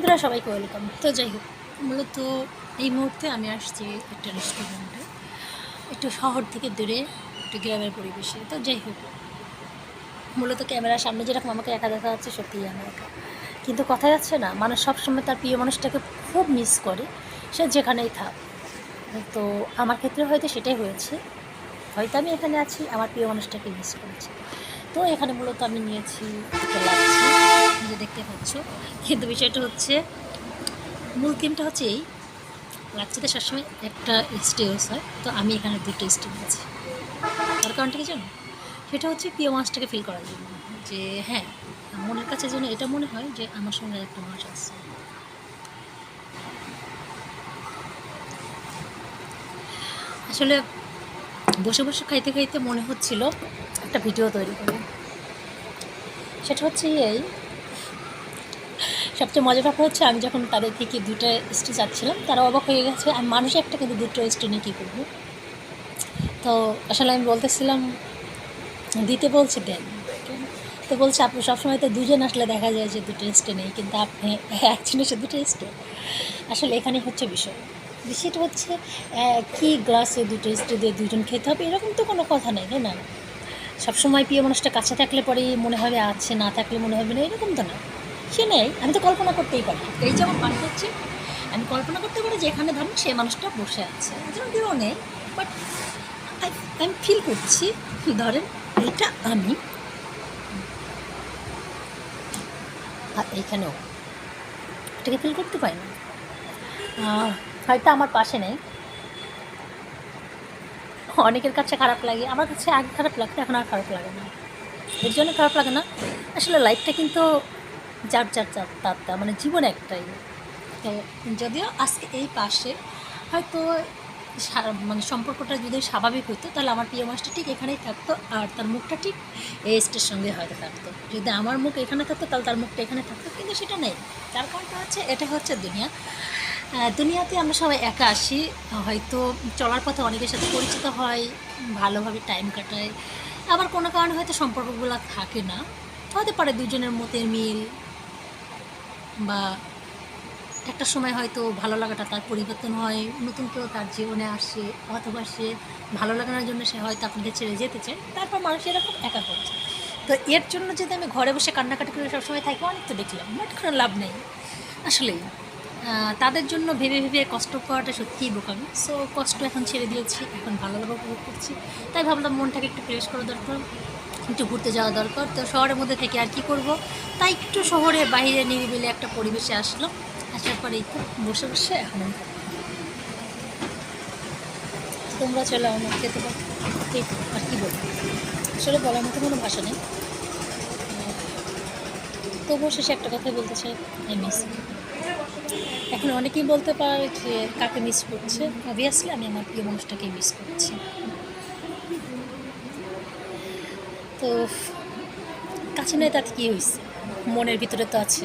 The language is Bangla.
বন্ধুরা, সবাইকে ওয়েলকাম তো যাই হোক, মূলত এই মুহূর্তে আমি আসছি একটা রেস্টুরেন্টে একটু শহর থেকে দূরে, একটু গ্রামের পরিবেশে। তো যাই হোক, মূলত ক্যামেরার সামনে যেরকম আমাকে একা দেখা যাচ্ছে, সত্যিই আমি একা। কিন্তু কথা যাচ্ছে না, মানুষ সবসময় তার প্রিয় মানুষটাকে খুব মিস করে, সে যেখানেই থাক। তো আমার ক্ষেত্রে হয়তো সেটাই হয়েছে। হয়তো আমি এখানে আছি, আমার প্রিয় মানুষটাকে মিস করেছি। তো এখানে মূলত আমি নিয়েছি যে দেখতে পাচ্ছ। কিন্তু বিষয়টা হচ্ছে, মূল থিমটা হচ্ছে এই লাচ্ছিতে সবসময় একটা স্টেজ হয়। তো আমি এখানে দুটো স্টেজ নিয়েছি। তার কারণটা কি জানো? সেটা হচ্ছে প্রিয় মাছটাকে ফিল করার জন্য। যে হ্যাঁ মনের কাছে যেন এটা মনে হয় যে আমার সঙ্গে একটা মাছ আছে আসলে বসে বসে খাইতে খাইতে মনে হচ্ছিল একটা ভিডিও তৈরি করি সেটা হচ্ছে এই সবচেয়ে মজার ব্যাপার হচ্ছে, আমি যখন তাদের থেকে দুটো স্টে যাচ্ছিলাম তারা অবাক হয়ে গেছে আমি মানুষ একটা কিন্তু দুটো স্টে নিয়ে কী করব? তো আসলে আমি বলতেছিলাম, দিতে বলছে দেন। তো বলছে, আপনি সবসময় তো দুজন আসলে দেখা যায় যে দুটো স্টে নেই, কিন্তু আপনি একজন এসে দুটো স্টে আসলে এখানে হচ্ছে বিষয়। বিষয়টা হচ্ছে কি গ্লাসে দুটো স্টে দিয়ে দুজন খেতে হবে, এরকম তো কোনো কথা নেই, তাই না? সবসময় প্রিয় মানুষটা কাছে থাকলে পরেই মনে হবে, আছে, না থাকলে মনে হবে না, এরকম তো না। সে নেই, আমি তো কল্পনা করতেই পারি। এই যেমন পার হচ্ছে, আমি কল্পনা করতে পারি যে এখানে ধরুন সে মানুষটা বসে আছে। যদিও নেই বাট আমি ফিল করছি, ধরেন এটা আমি, আর এইখানেও। এটাকে ফিল করতে পারি না। হয়তো আমার পাশে নেই। অনেকের কাছে খারাপ লাগে, আমার কাছে আগে খারাপ লাগতো, এখন আর খারাপ লাগে না। এর জন্য খারাপ লাগে না। আসলে লাইফটা কিন্তু যার যার যার তার মানে জীবন একটাই। তো যদিও আজকে এই পাশে, হয়তো মানে সম্পর্কটা যদি স্বাভাবিক হতো তাহলে আমার প্রিয় মাছটা ঠিক এখানেই থাকতো, আর তার মুখটা ঠিক এই স্টের সঙ্গে হয়তো থাকতো। যদি আমার মুখ এখানে থাকতো, তাহলে তার মুখটা এখানে থাকতো, কিন্তু সেটা নেই। তার কারণটা হচ্ছে, এটা হচ্ছে দুনিয়া। দুনিয়াতে আমরা সবাই একা আসি, হয়তো চলার পথে অনেকের সাথে পরিচিত হয়, ভালোভাবে টাইম কাটায় আবার কোনো কারণে হয়তো সম্পর্কগুলো থাকে না। হতে পারে দুজনের মতের মিল বা একটা সময় হয়তো ভালো লাগাটা তার পরিবর্তন হয়, নতুন কেউ তার জীবনে আসে অথবা সে ভালো লাগানোর জন্য সে হয়তো আপনাদের ছেড়ে যেতে চায়, তারপর মানুষ এরকম একা করছে তো এর জন্য যদি আমি ঘরে বসে কান্নাকাটি করে সবসময় থাকি, অনেক তো দেখলাম, বাট কোনো লাভ নেই। আসলেই তাদের জন্য ভেবে ভেবে কষ্ট করাটা সত্যিই বোকামি। সো কষ্ট এখন ছেড়ে দিয়েছি, এখন ভালো লাগা উপভোগ করছি। তাই ভাবলাম মনটাকে একটু ফ্রেশ করা দরকার একটু ঘুরতে যাওয়া দরকার। তো শহরের মধ্যে থেকে আর কি করব? তাই একটু শহরে বাইরে নিরিবিলি একটা পরিবেশে আসলো। আসার পরে তো বসে বসে এখন তোমরা চলে আমার খেতে আর কি বলব? আসলে বলার মতো কোনো ভাষা নেই। তবুও শেষে একটা কথা বলতে চাই মিস এখন অনেকেই বলতে পারে যে কাকে মিস করছে। অবভিয়াসলি আমি আমার প্রিয় মানুষটাকে মিস করছি। তো কাছে নয় তাতে কী হয়েছে? মনের ভিতরে তো আছে।